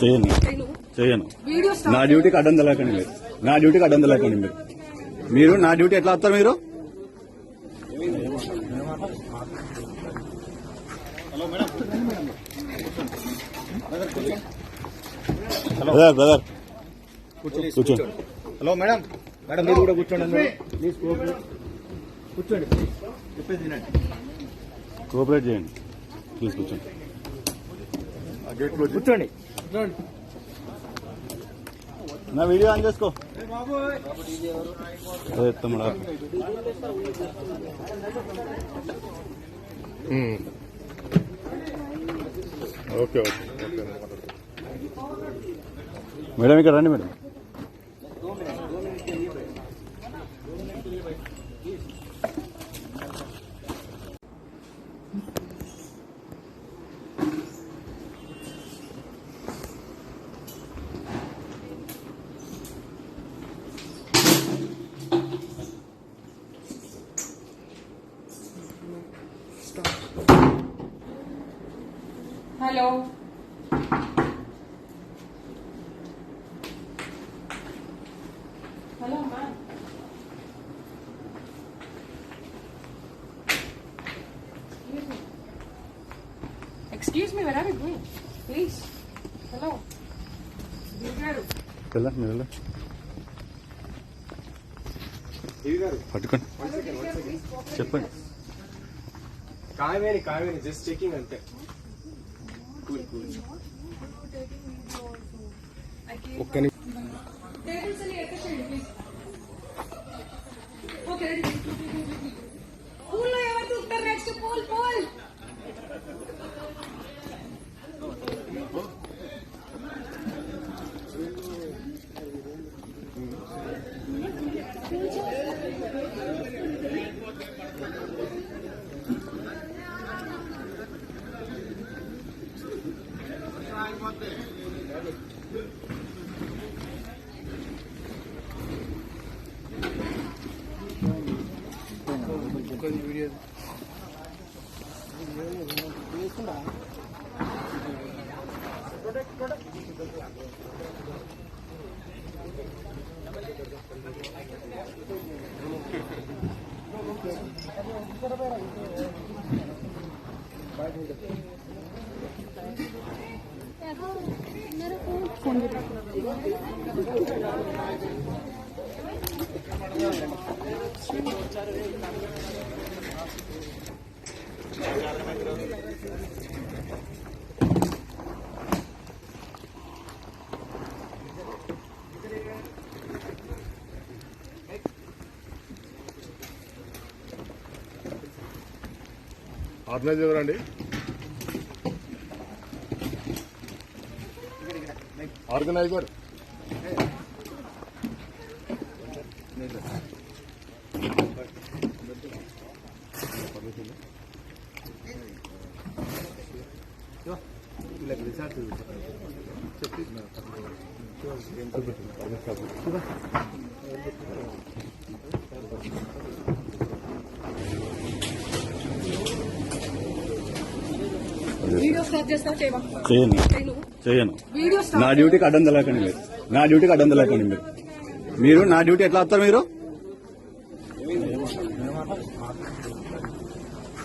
చేయను. చేయను. వీడియో నా స్టార్ట్ డ్యూటీకి అడ్డం తెలకండి మీరు. నా డ్యూటీకి అడ్డం తెలకండి మీరు. మీరు నా డ్యూటీ ఎట్లా వస్తారు మీరు? Brother brother. కూర్చో హలో మేడం. మేడం మీరు కూడా కూర్చోండి. ప్లీజ్ కోఆపరేట్ కూర్చోండి చెప్పేది వినండి. కోఆపరేట్ చేయండి. ప్లీజ్ కూర్చోండి. కూర్చోండి నా వీడియో ఆన్ చేసుకో అదే తమ్ముడా ఓకే ఓకే మేడం ఇక్కడ రండి మేడం హలో. హలో అమ్మా. Excuse me bear with me please hello గారు. పట్టుకోండి. చెప్పండి. కావేరి కావేరి జస్ట్ చెకింగ్ అంతే. ఒక్క నిమిషం. मेरे ఆర్గనైజ్ ఎవరండి? ఆర్గనైజర్. చెప్పి చేయను. చేయను. నా డ్యూటీకి అడ్డం తెలకండి మీరు. నా డ్యూటీకి అడ్డం తెలకండి మీరు. మీరు నా డ్యూటీ ఎట్లా వస్తారు మీరు?